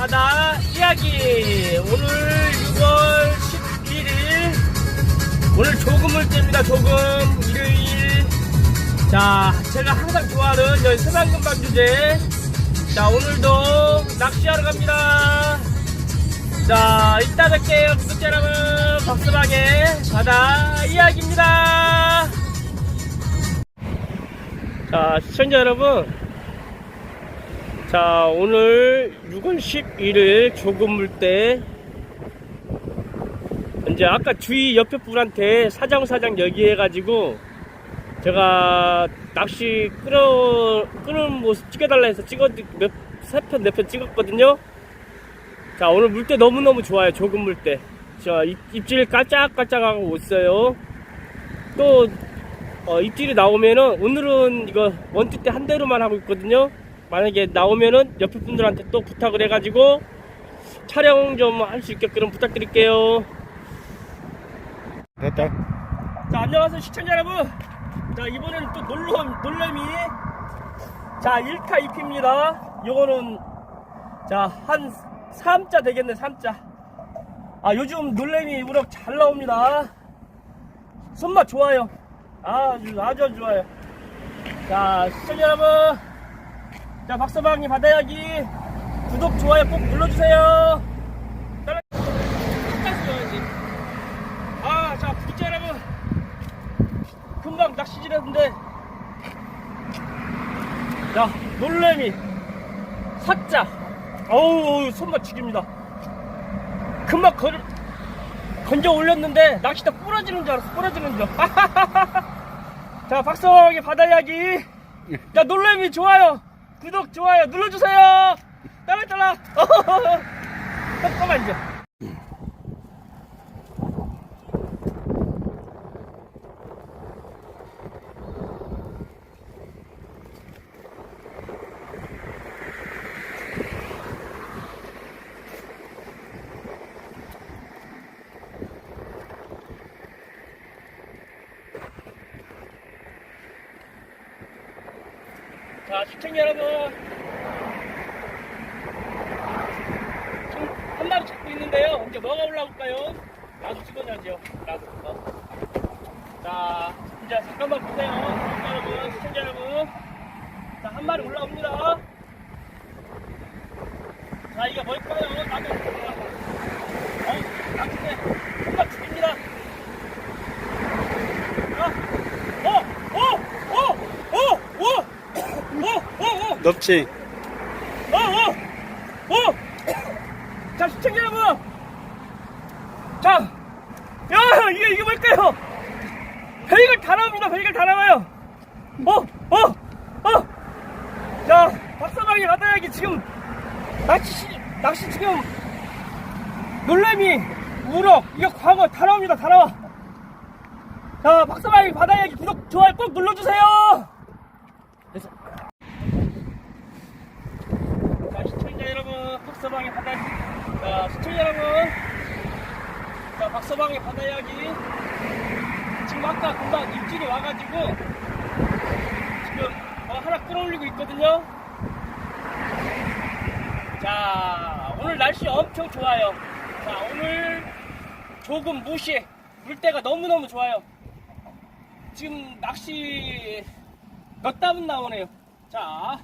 바다 이야기. 오늘 6월 11일 오늘 조금을 뗍니다 조금. 일요일. 자 제가 항상 좋아하는 여기 서방금방 주제. 자 오늘도 낚시하러 갑니다. 자 이따 뵐게요 구독자 여러분. 박수방의 바다 이야기입니다. 자 시청자 여러분 자 오늘 6월 11일 조금 물때 이제 아까 주위 옆에 분한테 사장 사장 얘기해가지고 제가 낚시 끌어 끄는 모습 찍어달라 해서 찍어 몇세편 네 편 찍었거든요. 자 오늘 물때 너무 너무 좋아요 조금 물때. 자 입, 입질 깔짝깔짝하고 있어요. 또 어, 입질이 나오면은 오늘은 이거 원투 때 한 대로만 하고 있거든요 만약에 나오면은 옆에 분들한테 또 부탁을 해가지고 촬영 좀 할 수 있게끔 부탁드릴게요. 됐다. 자, 안녕하세요, 시청자 여러분. 자, 이번에는 또 놀람, 놀래미. 자, 1타 2피입니다. 요거는, 자, 한 3자 되겠네, 3자. 아, 요즘 놀래미 우럭 잘 나옵니다. 손맛 좋아요. 아주, 아주, 아주 좋아요. 자, 시청자 여러분. 자, 박서방이 바다야기 구독, 좋아요 꼭 눌러주세요. 따라, 끝까지 줘야지. 아, 자, 구독자 여러분. 금방 낚시질 했는데. 자, 놀래미. 사자. 어우, 손맛 죽입니다. 금방 걸, 건져 올렸는데, 낚시대 부러지는 줄 알았어, 부러지는 줄. 자, 박성의 바다 이야기. 자, 놀래미 좋아요. 구독, 좋아요 눌러주세요. 따라 따라. 잠깐만, 이제. 자, 시청자 여러분. 지금 한 마리 잡고 있는데요. 이제 뭐가 올라올까요? 나도 찍어야죠. 나도. 어. 자, 이제 잠깐만 보세요. 여러분, 시청자 여러분. 자, 한 마리 올라옵니다. 자, 이게 뭘까요? 나도. 어, 낚시대. 한마 죽입니다. 자, 어, 어, 어, 어, 어, 어, 어, 어. 어, 어, 어! 자, 시청자 여러분! 자, 야, 이게, 이게 뭘까요? 베이글 다 나옵니다, 베이글 다 나와요! 어, 어, 어! 자, 박사방이 바다야기 지금, 낚시, 낚시 지금, 놀래미, 우럭, 이거 광어 다 나옵니다, 다 나와! 자, 박사방이 바다야기 구독, 좋아요 꼭 눌러주세요! 됐어. 자, 시청자 여러분, 박서방의 바다, 자, 시청자 여러분, 자, 박서방의 바다 이야기. 지금 아까 금방 입질이 와가지고, 지금 어, 하나 끌어올리고 있거든요. 자, 오늘 날씨 엄청 좋아요. 자, 오늘 조금 무시, 물때가 너무너무 좋아요. 지금 낚시 몇 답은 나오네요. 자,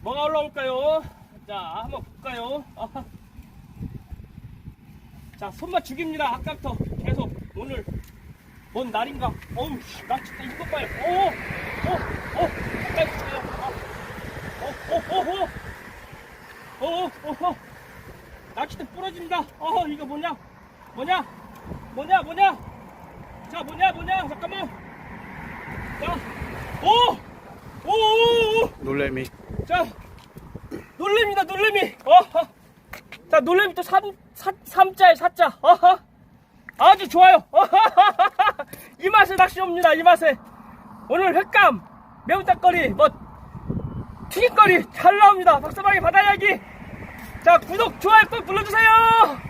뭐가 올라올까요? 자, 한번 볼까요? 아하. 자, 손맛 죽입니다. 아까부터 계속 오늘 뭔 날인가? 어우, 씨, 나 진짜 이거 봐요. 오, 오, 오, 가까이 있어요. 어, 오, 오, 오, 오, 오, 오, 오, 낚싯대 부러진다. 어, 이거 뭐냐? 뭐냐? 뭐냐? 뭐냐? 자, 뭐냐? 뭐냐? 잠깐만. 자, 오, 오, 오, 오. 놀래미. 자, 놀래미다, 놀래미. 어허. 자, 놀래미 또 3, 3, 3자에 4자. 어허. 아주 좋아요. 이 맛에 낚시 옵니다, 이 맛에. 오늘 횟감, 매운닭거리, 뭐, 튀김거리 잘 나옵니다. 박서방의 바다 이야기. 자, 구독, 좋아요 꼭 눌러주세요.